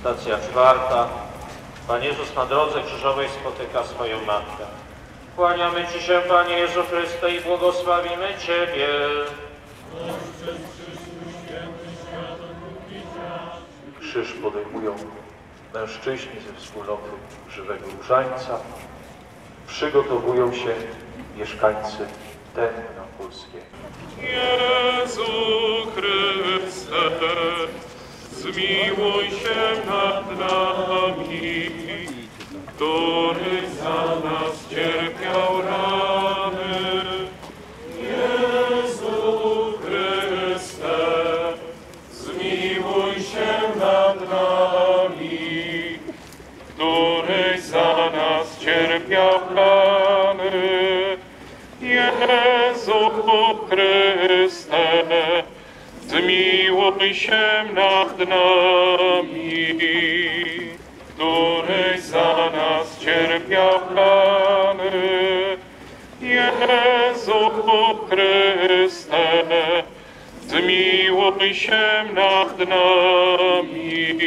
Stacja czwarta. Pan Jezus na drodze krzyżowej spotyka swoją matkę. Kłaniamy Ci się, Panie Jezu Chryste, i błogosławimy Ciebie. Krzyż podejmują mężczyźni ze wspólnoty żywego różańca. Przygotowują się mieszkańcy Dębna Polskiego. Jezu Chryste, zmiłuj który za nas cierpiał rany. Jezu Chryste, zmiłuj się nad nami, który za nas cierpiał rany. Jezu Chryste, zmiłuj się nad nami, nas rany. Jezu Chryste, zmiłuj się nad nami,